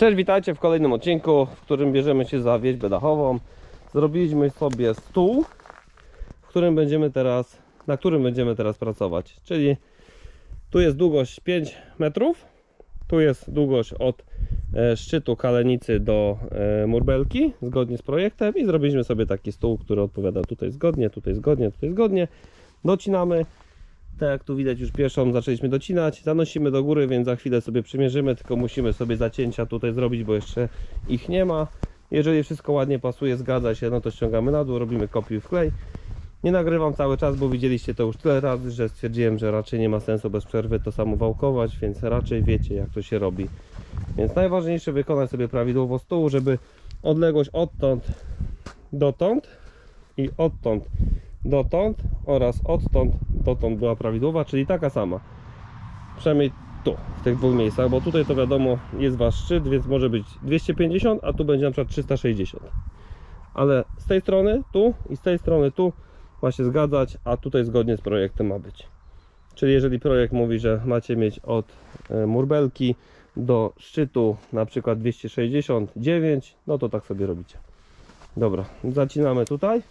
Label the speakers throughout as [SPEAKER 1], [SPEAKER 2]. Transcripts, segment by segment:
[SPEAKER 1] Cześć, witajcie w kolejnym odcinku, w którym bierzemy się za wieźbę dachową. Zrobiliśmy sobie stół, w którym będziemy teraz, na którym będziemy teraz pracować. Czyli tu jest długość 5 metrów, tu jest długość od e, szczytu kalenicy do e, murbelki, zgodnie z projektem i zrobiliśmy sobie taki stół, który odpowiada tutaj zgodnie, tutaj zgodnie, tutaj zgodnie. Docinamy, tak jak tu widać już pierwszą zaczęliśmy docinać, zanosimy do góry, więc za chwilę sobie przymierzymy, tylko musimy sobie zacięcia tutaj zrobić, bo jeszcze ich nie ma. Jeżeli wszystko ładnie pasuje, zgadza się, no to ściągamy na dół, robimy kopiuj w klej. Nie nagrywam cały czas, bo widzieliście to już tyle razy, że stwierdziłem, że raczej nie ma sensu bez przerwy to samo wałkować, więc raczej wiecie jak to się robi. Więc najważniejsze wykonać sobie prawidłowo stół, żeby odległość odtąd dotąd i odtąd dotąd oraz odtąd dotąd była prawidłowa, czyli taka sama. Przynajmniej tu, w tych dwóch miejscach, bo tutaj to wiadomo jest wasz szczyt, więc może być 250, a tu będzie na przykład 360. Ale z tej strony tu i z tej strony tu ma się zgadzać, a tutaj zgodnie z projektem ma być. Czyli jeżeli projekt mówi, że macie mieć od e, murbelki do szczytu na przykład 269, no to tak sobie robicie. Dobra, zacinamy tutaj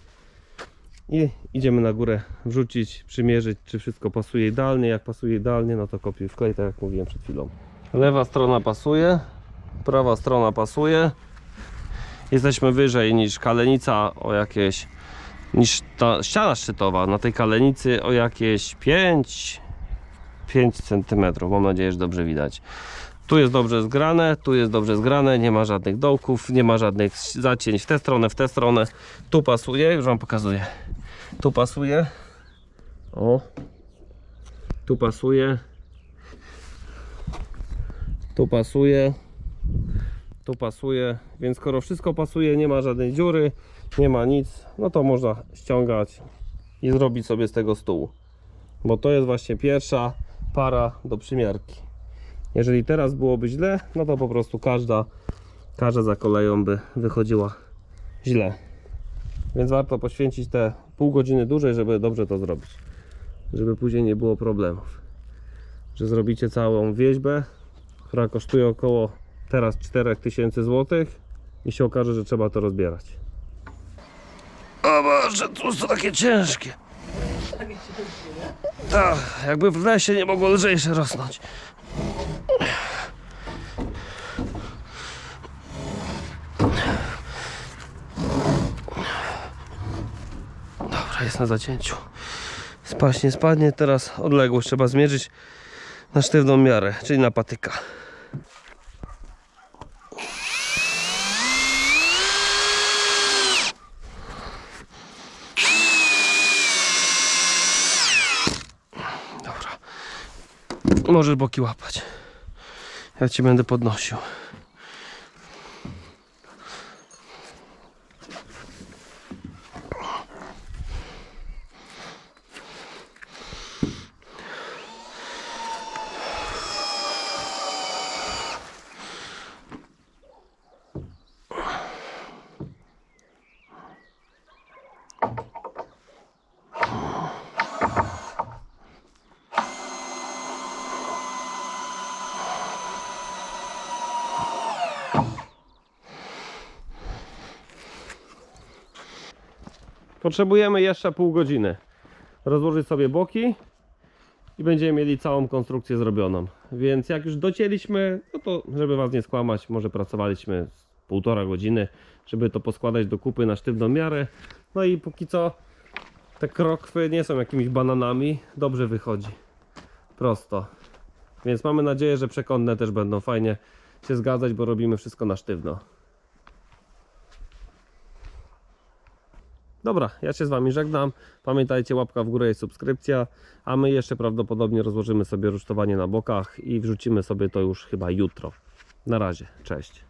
[SPEAKER 1] i idziemy na górę wrzucić, przymierzyć, czy wszystko pasuje idealnie. Jak pasuje idealnie, no to kopiuj wklej, tak jak mówiłem przed chwilą. Lewa strona pasuje, prawa strona pasuje. Jesteśmy wyżej niż kalenica o jakieś, niż ta ściana szczytowa. Na tej kalenicy o jakieś 5, 5 cm. Mam nadzieję, że dobrze widać. Tu jest dobrze zgrane, tu jest dobrze zgrane, nie ma żadnych dołków, nie ma żadnych zacięć w tę stronę, w tę stronę. Tu pasuje, już Wam pokazuję. Tu pasuje. O. Tu pasuje. Tu pasuje. Tu pasuje. Więc skoro wszystko pasuje, nie ma żadnej dziury, nie ma nic, no to można ściągać i zrobić sobie z tego stół. Bo to jest właśnie pierwsza para do przymiarki. Jeżeli teraz byłoby źle, no to po prostu każda, każda za koleją by wychodziła źle. Więc warto poświęcić te pół godziny dłużej, żeby dobrze to zrobić. Żeby później nie było problemów. Że zrobicie całą wieźbę, która kosztuje około teraz 4000 zł i się okaże, że trzeba to rozbierać. O Boże, tu to takie ciężkie. Tak, jakby w lesie nie mogło lżejsze rosnąć. Jest na zacięciu. Spaść nie spadnie, teraz odległość trzeba zmierzyć na sztywną miarę, czyli na patyka. Dobra. Możesz boki łapać. Ja ci będę podnosił. Potrzebujemy jeszcze pół godziny. Rozłożyć sobie boki i będziemy mieli całą konstrukcję zrobioną. Więc jak już docięliśmy, no to żeby Was nie skłamać, może pracowaliśmy półtora godziny, żeby to poskładać do kupy na sztywną miarę. No i póki co te krokwy nie są jakimiś bananami, dobrze wychodzi. Prosto. Więc mamy nadzieję, że przekątne też będą fajnie się zgadzać, bo robimy wszystko na sztywno. Dobra, ja się z Wami żegnam. Pamiętajcie, łapka w górę i subskrypcja. A my jeszcze prawdopodobnie rozłożymy sobie rusztowanie na bokach i wrzucimy sobie to już chyba jutro. Na razie, cześć.